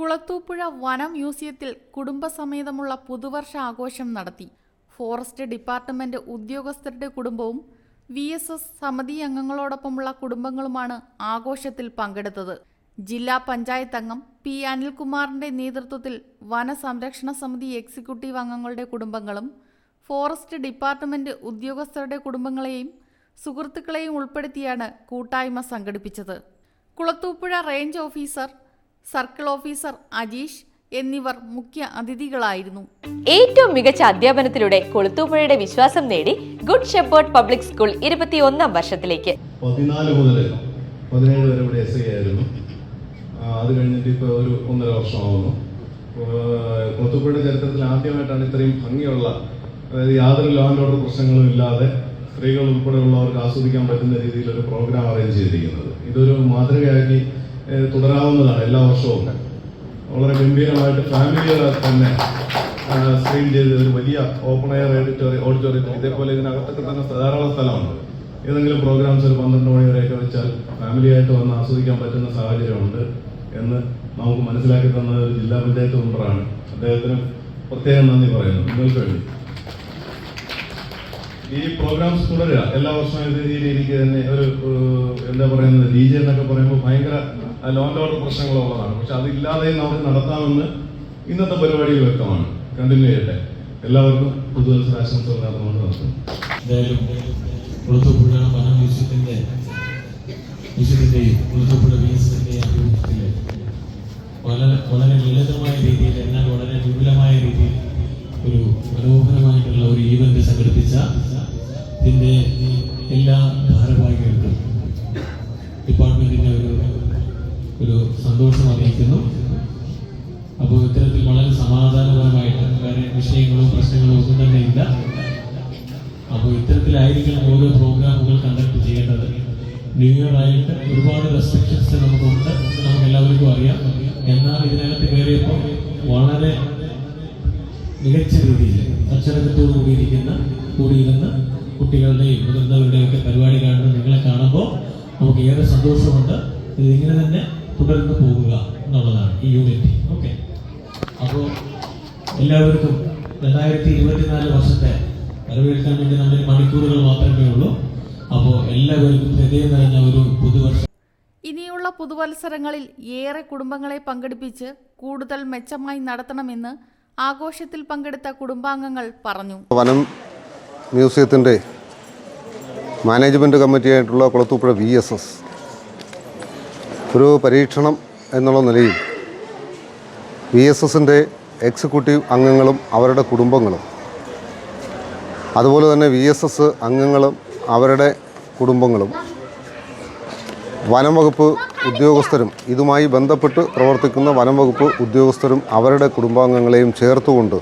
കുളത്തൂപ്പുഴ വനം മ്യൂസിയത്തിൽ കുടുംബസമേതമുള്ള പുതുവർഷ ആഘോഷം നടത്തി. ഫോറസ്റ്റ് ഡിപ്പാർട്ട്മെന്റ് ഉദ്യോഗസ്ഥരുടെ കുടുംബവും വി എസ് എസ് സമിതി അംഗങ്ങളോടൊപ്പമുള്ള കുടുംബങ്ങളുമാണ് ആഘോഷത്തിൽ പങ്കെടുത്തത്. ജില്ലാ പഞ്ചായത്ത് അംഗം പി അനിൽകുമാറിന്റെ നേതൃത്വത്തിൽ വനസംരക്ഷണ സമിതി എക്സിക്യൂട്ടീവ് അംഗങ്ങളുടെ കുടുംബങ്ങളും ഫോറസ്റ്റ് ഡിപ്പാർട്ട്മെന്റ് ഉദ്യോഗസ്ഥരുടെ കുടുംബങ്ങളെയും സുഹൃത്തുക്കളെയും ഉൾപ്പെടുത്തിയാണ് കൂട്ടായ്മ സംഘടിപ്പിച്ചത്. Kulathupuzha range officer circle officer Ajeesh എന്നിവർ മുഖ്യ അതിഥികളായിരുന്നു. ഏറ്റവും മികച്ച അധ്യാപനത്തിലൂടെ കൊളുത്തൂപ്പുഴയുടെ വിശ്വാസം നേടി ഗുഡ് ഷെപ്പേർഡ് പബ്ലിക് സ്കൂൾ ഇരുപത്തിയൊന്നാം വർഷത്തിലേക്ക്. പതിനാല് മുതൽ പതിനേഴ് വരെ ഇവിടെ എസ് ഐ ആയിരുന്നു. അത് കഴിഞ്ഞിട്ട് ഇപ്പോൾ ഒരു ഒന്നര വർഷമാവുന്നു. കൊളുത്തൂപ്പുഴയുടെ ചരിത്രത്തിൽ ആദ്യമായിട്ടാണ് ഇത്രയും ഭംഗിയുള്ള അതായത് യാതൊരു ലോ ആൻഡ് ഓർഡർ പ്രശ്നങ്ങളും ഇല്ലാതെ സ്ത്രീകൾ ഉൾപ്പെടെയുള്ളവർക്ക് ആസ്വദിക്കാൻ പറ്റുന്ന രീതിയിൽ ഒരു പ്രോഗ്രാം അറേഞ്ച് ചെയ്തിരിക്കുന്നത്. ഇതൊരു മാതൃകയാക്കി തുടരാവുന്നതാണ് എല്ലാ വർഷവും. വളരെ ഗംഭീരമായിട്ട് ഫാമിലികളെ തന്നെ സ്ക്രീൻ ചെയ്ത് ഒരു വലിയ ഓപ്പൺ എയർ ഓഡിറ്റോറിയം ഓഡിറ്റോറിയത്തിൽ ഇതേപോലെ ഇതിനകത്തൊക്കെ തന്നെ ധാരാളം സ്ഥലമുണ്ട്. ഏതെങ്കിലും പ്രോഗ്രാംസ് ഒരു പന്ത്രണ്ട് മണി വരെയൊക്കെ വെച്ചാൽ ഫാമിലിയായിട്ട് വന്ന് ആസ്വദിക്കാൻ പറ്റുന്ന സാഹചര്യമുണ്ട് എന്ന് നമുക്ക് മനസ്സിലാക്കി തന്നത് ജില്ലാ പഞ്ചായത്ത് മെമ്പറാണ് അദ്ദേഹത്തിന് പ്രത്യേകം നന്ദി പറയുന്നു. നിങ്ങൾക്ക് വേണ്ടി. ഈ പ്രോഗ്രാംസ് തുടരുക. എല്ലാ വർഷവും ഇത് ഈ തന്നെ ഒരു എന്താ പറയുന്നത് ഡി ജെ എന്നൊക്കെ പറയുമ്പോൾ ഭയങ്കര ലോ ആൻഡ് പ്രശ്നങ്ങളുള്ളതാണ്. പക്ഷെ അതില്ലാതെയും നമുക്ക് നടത്താമെന്ന് ഇന്നത്തെ പരിപാടി വ്യക്തമാണ്. കണ്ടിന്യൂ ചെയ്യട്ടെ. എല്ലാവർക്കും പുതുവത്സരാശംസകൾ നേർന്നുകൊണ്ട് നടന്നുകൊണ്ട് വളരെ വളരെ ലളിതമായ രീതിയിൽ എന്നാൽ വളരെ വിപുലമായ രീതിയിൽ ഒരു മനോഹരമായിട്ടുള്ള ഒരു ഈവന്റ് സംഘടിപ്പിച്ച സന്തോഷം അറിയിക്കുന്നു അപ്പോൾ ഇത്തരത്തിൽ വളരെ സമാധാനപരമായിട്ട് വേറെ വിഷയങ്ങളോ പ്രശ്നങ്ങളോ ഒന്നും തന്നെ ഇല്ല. അപ്പോൾ ഇത്തരത്തിലായിരിക്കണം ഓരോ പ്രോഗ്രാമുകൾ കണ്ടക്ട് ചെയ്യേണ്ടത്. ന്യൂ ഇയർ ആയിട്ട് ഒരുപാട് റെസ്ട്രിക്ഷൻസ് നമുക്കുണ്ട്. നമുക്ക് എല്ലാവർക്കും അറിയാം. എന്നാൽ ഇതിനകത്ത് കയറിയപ്പോൾ വളരെ മികച്ച രീതിയിൽ അച്ചടക്കത്തോടു കൂടിയിരിക്കുന്ന കൂടിയിരുന്ന് കുട്ടികളുടെയും മുതിർന്നവരുടെയും ഒക്കെ പരിപാടി കാണുന്ന നിങ്ങളെ കാണുമ്പോൾ നമുക്ക് ഏറെ സന്തോഷമുണ്ട്. ഇതിങ്ങനെ തന്നെ തുടർന്ന് പോകുക എന്നുള്ളതാണ് ഈ യൂണിറ്റി ഓക്കെ അപ്പോൾ എല്ലാവർക്കും രണ്ടായിരത്തി ഇരുപത്തിനാല് വർഷത്തെ വരവേൽക്കാൻ വേണ്ടി നമ്മൾ മണിക്കൂറുകൾ മാത്രമേ ഉള്ളൂ. അപ്പോൾ എല്ലാവർക്കും ഹൃദയം നിറഞ്ഞ ഒരു പുതുവർഷം. ഇനിയുള്ള പുതുവത്സരങ്ങളിൽ ഏറെ കുടുംബങ്ങളെ പങ്കെടുപ്പിച്ച് കൂടുതൽ മെച്ചമായി നടത്തണമെന്ന് ആഘോഷത്തിൽ പങ്കെടുത്ത കുടുംബാംഗങ്ങൾ പറഞ്ഞു. വനം മ്യൂസിയത്തിന്റെ മാനേജ്മെന്റ് കമ്മിറ്റിയായിട്ടുള്ള കുളത്തൂപ്പുഴ വി എസ് എസ് ഒരു പരീക്ഷണം എന്നുള്ള നിലയിൽ വി എസ് എസിന്റെ എക്സിക്യൂട്ടീവ് അംഗങ്ങളും അവരുടെ കുടുംബങ്ങളും അതുപോലെ തന്നെ വി എസ് എസ് അംഗങ്ങളും അവരുടെ കുടുംബങ്ങളും വനംവകുപ്പ് ഉദ്യോഗസ്ഥരും ഇതുമായി ബന്ധപ്പെട്ട് പ്രവർത്തിക്കുന്ന വനംവകുപ്പ് ഉദ്യോഗസ്ഥരും അവരുടെ കുടുംബാംഗങ്ങളെയും ചേർത്തുകൊണ്ട്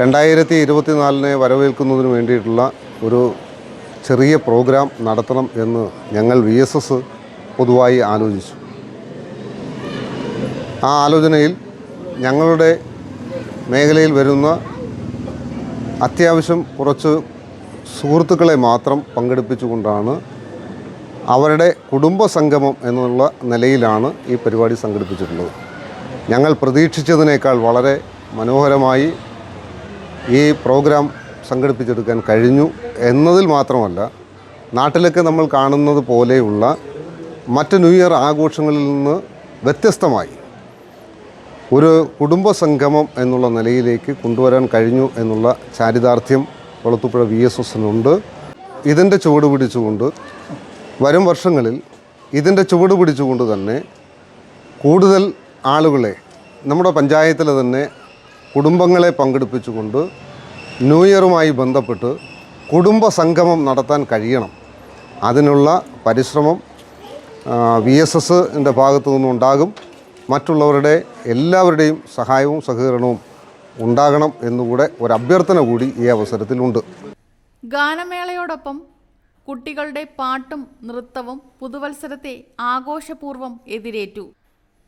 രണ്ടായിരത്തി ഇരുപത്തിനാലിനെ വരവേൽക്കുന്നതിന് വേണ്ടിയിട്ടുള്ള ഒരു ചെറിയ പ്രോഗ്രാം നടത്തണം എന്ന് ഞങ്ങൾ വി എസ് എസ് പൊതുവായി ആലോചിച്ചു. ആ ആലോചനയിൽ ഞങ്ങളുടെ മേഖലയിൽ വരുന്ന അത്യാവശ്യം കുറച്ച് സുഹൃത്തുക്കളെ മാത്രം പങ്കെടുപ്പിച്ചുകൊണ്ടാണ് അവരുടെ കുടുംബ സംഗമം എന്നുള്ള നിലയിലാണ് ഈ പരിപാടി സംഘടിപ്പിച്ചിട്ടുള്ളത്. ഞങ്ങൾ പ്രതീക്ഷിച്ചതിനേക്കാൾ വളരെ മനോഹരമായി ഈ പ്രോഗ്രാം സംഘടിപ്പിച്ചെടുക്കാൻ കഴിഞ്ഞു. എന്നതിൽ മാത്രമല്ല നാട്ടിലൊക്കെ നമ്മൾ കാണുന്നത് പോലെയുള്ള മറ്റ് ന്യൂ ഇയർ ആഘോഷങ്ങളിൽ നിന്ന് വ്യത്യസ്തമായി ഒരു കുടുംബ സംഗമം എന്നുള്ള നിലയിലേക്ക് കൊണ്ടുവരാൻ കഴിഞ്ഞു എന്നുള്ള ചാരിതാർത്ഥ്യം കൊളത്തുപുഴ വി എസ് എസിനുണ്ട്. ഇതിന്റെ ചുവട് പിടിച്ചുകൊണ്ട് വരും വർഷങ്ങളിൽ ഇതിന്റെ ചുവട് പിടിച്ചുകൊണ്ട് തന്നെ കൂടുതൽ ആളുകളെ നമ്മുടെ പഞ്ചായത്തിലെ തന്നെ കുടുംബങ്ങളെ പങ്കെടുപ്പിച്ചുകൊണ്ട് ന്യൂ ഇയറുമായി ബന്ധപ്പെട്ട് കുടുംബ സംഗമം നടത്താൻ കഴിയണം. അതിനുള്ള പരിശ്രമം വി എസ് എസിന്റെ ഭാഗത്തു നിന്നുണ്ടാകും മറ്റുള്ളവരുടെ എല്ലാവരുടെയും സഹായവും സഹകരണവും ഉണ്ടാകണം എന്നുകൂടെ ഒരു അഭ്യർത്ഥന കൂടി ഈ അവസരത്തിലുണ്ട്. ഗാനമേളയോടൊപ്പം കുട്ടികളുടെ പാട്ടും നൃത്തവും പുതുവത്സരത്തെ ആഘോഷപൂർവം എതിരേറ്റു.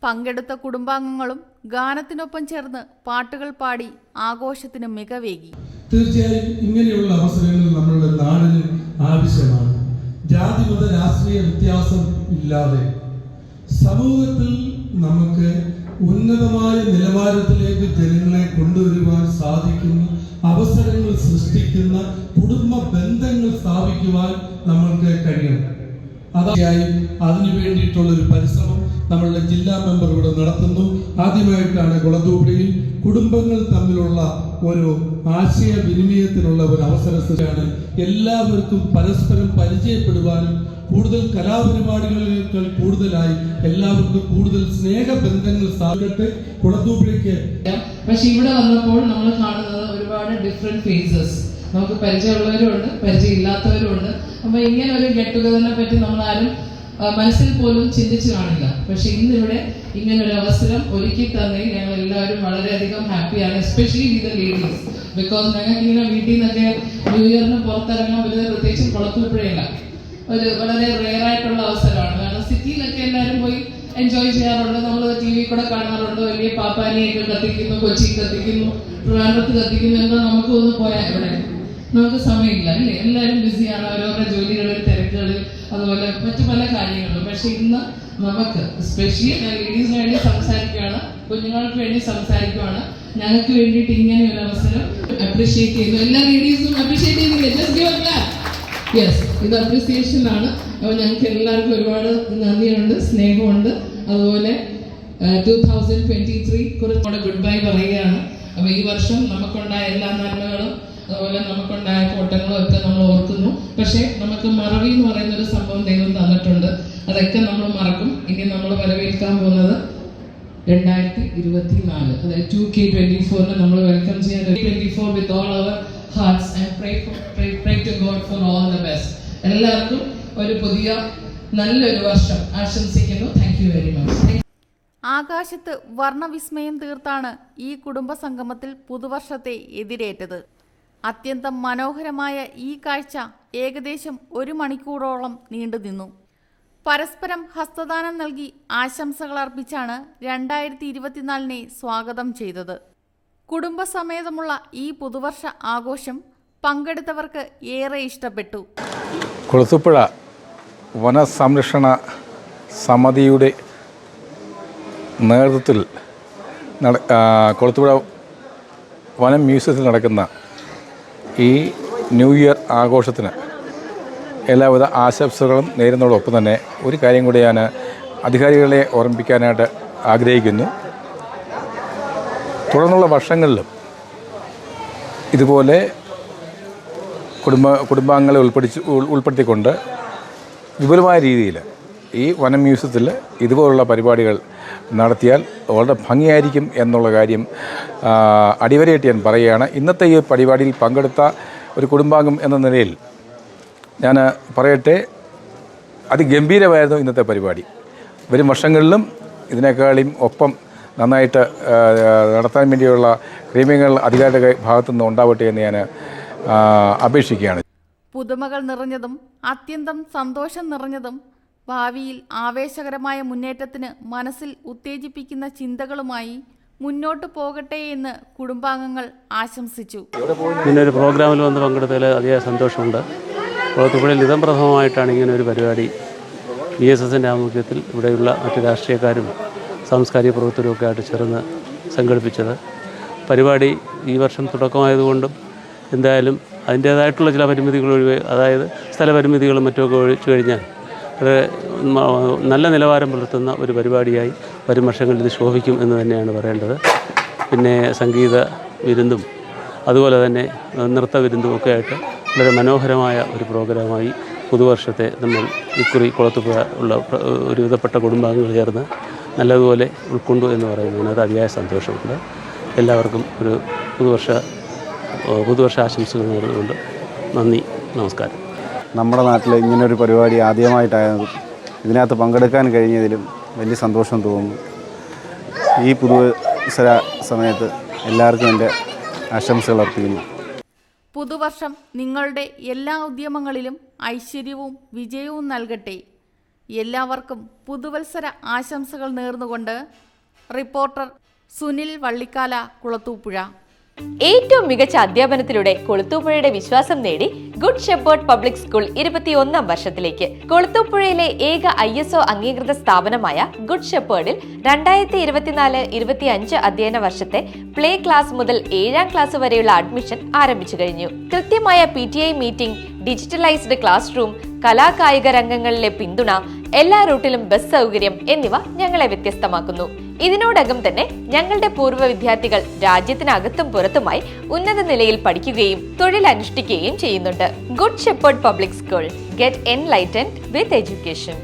പങ്കെടുത്ത കുടുംബാംഗങ്ങളും ഗാനത്തിനൊപ്പം ചേർന്ന് പാട്ടുകൾ പാടി ആഘോഷത്തിന് മികവേകി. തീർച്ചയായും ഇങ്ങനെയുള്ള അവസരങ്ങൾ നമ്മളുടെ നാടിന് ആവശ്യമാണ്. ജാതി മത രാഷ്ട്രീയ വ്യത്യാസം ഇല്ലാതെ സമൂഹത്തിൽ നമുക്ക് ഉന്നതമായ നിലവാരത്തിലേക്ക് ജനങ്ങളെ കൊണ്ടുവരുവാൻ സാധിക്കുന്ന അവസരങ്ങൾ സൃഷ്ടിക്കുന്ന കുടുംബ ബന്ധങ്ങൾ സ്ഥാപിക്കുവാൻ നമ്മൾക്ക് കഴിയണം. അതായി അതിനു വേണ്ടിയിട്ടുള്ള ഒരു പരിശ്രമം നമ്മളുടെ ജില്ലാ മെമ്പർ ഇവിടെ നടത്തുന്നു. ആദ്യമായിട്ടാണ് കുളത്തൂപ്പടിയിൽ കുടുംബങ്ങൾ തമ്മിലുള്ള ഒരു ആശയവിനിമയത്തിനുള്ള ഒരു അവസര സൃഷ്ടിച്ചാണ് എല്ലാവർക്കും പരസ്പരം പരിചയപ്പെടുവാനും കൂടുതൽ കലാപരിപാടികളേക്കാൾ കൂടുതലായി എല്ലാവർക്കും കൂടുതൽ സ്നേഹബന്ധങ്ങൾ സ്ഥാപിക്കട്ടെ. കുളത്തൂപ്പിടിക്ക് പക്ഷെ ഇവിടെ വന്നപ്പോൾ നമ്മൾ കാണുന്നത് ഒരുപാട് ഡിഫറെന്റ് ഫേസസ് നമുക്ക് പരിചയമുള്ളവരും ഉണ്ട് പരിചയമില്ലാത്തവരും ഉണ്ട് അപ്പൊ ഇങ്ങനെ ഒരു ഗെറ്റ് ടുഗദറിനെ പറ്റി നമ്മൾ ആരും മനസ്സിൽ പോലും ചിന്തിച്ചു കാണില്ല. പക്ഷെ ഇന്നിവിടെ ഒരു അവസരം ഒരുക്കി തന്നെ ഞങ്ങൾ എല്ലാവരും വളരെയധികം ഹാപ്പിയാണ് എസ്പെഷ്യലി വിത്ത് ലേഡീസ് ബിക്കോസ് ഞങ്ങൾക്ക് ഇങ്ങനെ വീട്ടിൽ നിന്നൊക്കെ ന്യൂ ഇയറിന് പുറത്തിറങ്ങാൻ പറ്റുന്നത് പ്രത്യേകിച്ചും കുളത്തൂപ്പുഴയില്ല. ഒരു വളരെ റെയർ ആയിട്ടുള്ള അവസരമാണ്. കാരണം സിറ്റിയിലൊക്കെ എല്ലാവരും പോയി എൻജോയ് ചെയ്യാറുണ്ട്. നമ്മൾ ടി വി കൂടെ കാണാറുണ്ട്. വലിയ പാപ്പാനിയൊക്കെ കത്തിക്കുന്നു കൊച്ചി കത്തിക്കുന്നു ട്രിവാൻഡ്രത്ത് കത്തിക്കുന്നു എന്താ നമുക്ക് ഒന്ന് പോയാൽ ഇവിടെ. നമുക്ക് സമയമില്ല അല്ലേ? എല്ലാവരും ബിസിയാണ് അവരവരുടെ ജോലികളിൽ തിരക്കുകളിൽ അതുപോലെ മറ്റു പല കാര്യങ്ങളും. പക്ഷെ ഇന്ന് നമുക്ക് സ്പെഷ്യലി ലേഡീസിന് വേണ്ടി സംസാരിക്കുകയാണ് കുഞ്ഞുങ്ങൾക്ക് വേണ്ടി സംസാരിക്കുകയാണ് ഞങ്ങൾക്ക് വേണ്ടിയിട്ട് ഇങ്ങനെ ഒരു അവസരം അപ്രീഷിയേറ്റ് ചെയ്യുന്നു. എല്ലാ ലേഡീസും അപ്രീഷിയേറ്റ് ചെയ്യുന്നില്ല? ജസ്റ്റ് ഗിവ് യെസ് ഇത് അപ്രീസിയേഷൻ ആണ്. അപ്പോൾ ഞങ്ങൾക്ക് എല്ലാവർക്കും ഒരുപാട് നന്ദിയുണ്ട് സ്നേഹമുണ്ട്. അതുപോലെ ടൂ തൗസൻഡ് ട്വന്റി ത്രീ കുറച്ചുകൂടെ ഗുഡ് ബൈ പറയുകയാണ്. അപ്പോൾ ഈ വർഷം നമുക്കുണ്ടായ എല്ലാ നന്മകളും അതുപോലെ നമുക്കുണ്ടായ കോട്ടങ്ങളും ഒക്കെ നമ്മൾ ഓർക്കുന്നു. പക്ഷേ നമുക്ക് മറവി എന്ന് പറയുന്ന ഒരു സംഭവം ദൈവം തന്നിട്ടുണ്ട്. അതൊക്കെ നമ്മൾ മറക്കും. ഇനി നമ്മൾ വരവേൽക്കാൻ പോകുന്നത് രണ്ടായിരത്തി ഇരുപത്തി നാല് അതായത് ടു കെ ട്വന്റി ഫോറിന് നമ്മൾ വെൽക്കം ചെയ്യാൻ twenty four with all our hearts and pray pray to God for all the best എല്ലാവർക്കും ഒരു പുതിയ നല്ലൊരു വർഷം ആശംസിക്കുന്നു. താങ്ക് യു വെരി മച്ച് ആകാശത്ത് വർണവിസ്മയം തീർത്താണ് ഈ കുടുംബ സംഗമത്തിൽ പുതുവർഷത്തെ എതിരേറ്റത്. അത്യന്തം മനോഹരമായ ഈ കാഴ്ച ഏകദേശം ഒരു മണിക്കൂറോളം നീണ്ടുനിന്നു പരസ്പരം ഹസ്തദാനം നൽകി ആശംസകൾ അർപ്പിച്ചാണ് രണ്ടായിരത്തി ഇരുപത്തിനാലിനെ സ്വാഗതം ചെയ്തത്. കുടുംബസമേതമുള്ള ഈ പുതുവർഷ ആഘോഷം പങ്കെടുത്തവർക്ക് ഏറെ ഇഷ്ടപ്പെട്ടു. കുളത്തുപ്പുഴ വനസംരക്ഷണ സമിതിയുടെ നേതൃത്വത്തിൽ ആ, വനം മ്യൂസിയത്തിൽ നടക്കുന്ന ഈ ന്യൂ ഇയർ ആഘോഷത്തിന് എല്ലാവിധ ആശംസകളും നേരുന്നതോടൊപ്പം തന്നെ ഒരു കാര്യം കൂടി ഞാൻ അധികാരികളെ ഓർമ്മിപ്പിക്കാനായിട്ട് ആഗ്രഹിക്കുന്നു. തുടർന്നുള്ള വർഷങ്ങളിലും ഇതുപോലെ കുടുംബ കുടുംബാംഗങ്ങളെ ഉൾപ്പെടുത്തി ഉൾ- ഉൾപ്പെടുത്തിക്കൊണ്ട് വിപുലമായ രീതിയിൽ ഈ വനം മ്യൂസിയത്തിൽ ഇതുപോലുള്ള പരിപാടികൾ നടത്തിയാൽ വളരെ ഭംഗിയായിരിക്കും എന്നുള്ള കാര്യം അടിവരയിട്ട് ഞാൻ പറയുകയാണ്. ഇന്നത്തെ ഈ പരിപാടിയിൽ പങ്കെടുത്ത ഒരു കുടുംബാംഗം എന്ന നിലയിൽ ഞാൻ പറയട്ടെ അതിഗംഭീരമായിരുന്നു ഇന്നത്തെ പരിപാടി. വരും വർഷങ്ങളിലും ഇതിനേക്കാളും ഒപ്പം നന്നായിട്ട് നടത്താൻ വേണ്ടിയുള്ള ക്രമീകരണങ്ങൾ അധികാരിയുടെ ഭാഗത്തു നിന്ന് ഉണ്ടാവട്ടെ എന്ന് ഞാൻ അപേക്ഷിക്കുകയാണ്. പുതുമകൾ നിറഞ്ഞതും അത്യന്തം സന്തോഷം നിറഞ്ഞതും ഭാവിയിൽ ആവേശകരമായ മുന്നേറ്റത്തിന് മനസ്സിൽ ഉത്തേജിപ്പിക്കുന്ന ചിന്തകളുമായി മുന്നോട്ട് പോകട്ടെ എന്ന് കുടുംബാംഗങ്ങൾ ആശംസിച്ചു. ഇങ്ങനെ ഒരു പ്രോഗ്രാമിൽ വന്ന് പങ്കെടുത്തതിൽ അതിയായ സന്തോഷമുണ്ട്. കുളത്തുപുഴയിൽ ഇതം പ്രഥമമായിട്ടാണ് ഇങ്ങനെ ഒരു പരിപാടി ബി എസ് എസിന്റെ ആഭിമുഖ്യത്തിൽ ഇവിടെയുള്ള മറ്റ് രാഷ്ട്രീയക്കാരും സാംസ്കാരിക പ്രവർത്തകരും ഒക്കെ ആയിട്ട് ചേർന്ന് സംഘടിപ്പിച്ചത്. പരിപാടി ഈ വർഷം തുടക്കമായതുകൊണ്ടും എന്തായാലും അതിന്റേതായിട്ടുള്ള ചില പരിമിതികൾ ഒഴിവ് അതായത് സ്ഥലപരിമിതികളും മറ്റുമൊക്കെ ഒഴിച്ചു കഴിഞ്ഞാൽ നല്ല നിലവാരം പുലർത്തുന്ന ഒരു പരിപാടിയായി വരും വർഷങ്ങളിൽ ഇത് ശോഭിക്കും എന്ന് തന്നെയാണ് പറയേണ്ടത്. പിന്നെ സംഗീത വിരുന്നും അതുപോലെ തന്നെ നൃത്ത വിരുന്നും ഒക്കെ ആയിട്ട് വളരെ മനോഹരമായ ഒരു പ്രോഗ്രാമായി പുതുവർഷത്തെ നമ്മൾ ഇക്കുറി കുളത്തുപുഴ ഉള്ള ഒരുവിധപ്പെട്ട കുടുംബാംഗങ്ങൾ ചേർന്ന് നല്ലതുപോലെ ഉൾക്കൊണ്ടു എന്ന് പറയുന്നതിനകത്ത് അതിയായ സന്തോഷമുണ്ട്. എല്ലാവർക്കും ഒരു പുതുവർഷ പുതുവർഷ ആശംസകൾ നേർന്നുകൊണ്ട് നന്ദി നമസ്കാരം. നമ്മുടെ നാട്ടിൽ ഇങ്ങനൊരു പരിപാടി ആദ്യമായിട്ടായതും. ഇതിനകത്ത് പങ്കെടുക്കാൻ കഴിഞ്ഞതിലും വലിയ സന്തോഷം തോന്നുന്നു. ഈ പുതുവത്സര സമയത്ത് എല്ലാവർക്കും എന്റെ ആശംസകൾ അർപ്പിക്കുന്നു. പുതുവർഷം നിങ്ങളുടെ എല്ലാ ഉദ്യമങ്ങളിലും ഐശ്വര്യവും വിജയവും നൽകട്ടെ. എല്ലാവർക്കും പുതുവത്സര ആശംസകൾ നേർന്നുകൊണ്ട് റിപ്പോർട്ടർ സുനിൽ വള്ളിക്കാല കുളത്തൂപ്പുഴ. ഏറ്റവും മികച്ച അധ്യാപനത്തിലൂടെ കൊളുത്തൂപ്പുഴയുടെ വിശ്വാസം നേടി ഗുഡ് ഷെപ്പേർഡ് പബ്ലിക് സ്കൂൾ ഇരുപത്തിയൊന്നാം വർഷത്തിലേക്ക്. കൊളുത്തൂപ്പുഴയിലെ ഏക ഐ എസ് ഒ അംഗീകൃത സ്ഥാപനമായ ഗുഡ് ഷെപ്പേർഡിൽ രണ്ടായിരത്തി ഇരുപത്തിനാല് ഇരുപത്തി അഞ്ച് അധ്യയന വർഷത്തെ പ്ലേ ക്ലാസ് മുതൽ ഏഴാം ക്ലാസ് വരെയുള്ള അഡ്മിഷൻ ആരംഭിച്ചു കഴിഞ്ഞു. കൃത്യമായ P T I meeting digitalised class room കലാകായിക രംഗങ്ങളിലെ പിന്തുണ എല്ലാ റൂട്ടിലും ബസ് സൗകര്യം എന്നിവ ഞങ്ങളെ വ്യത്യസ്തമാക്കുന്നു. ഇതിനോടകം തന്നെ ഞങ്ങളുടെ പൂർവ വിദ്യാർത്ഥികൾ രാജ്യത്തിനകത്തും പുറത്തുമായി ഉന്നത നിലയിൽ പഠിക്കുകയും തൊഴിൽ അനുഷ്ഠിക്കുകയും ചെയ്യുന്നുണ്ട്. Good shepherd public school. Get enlightened with education.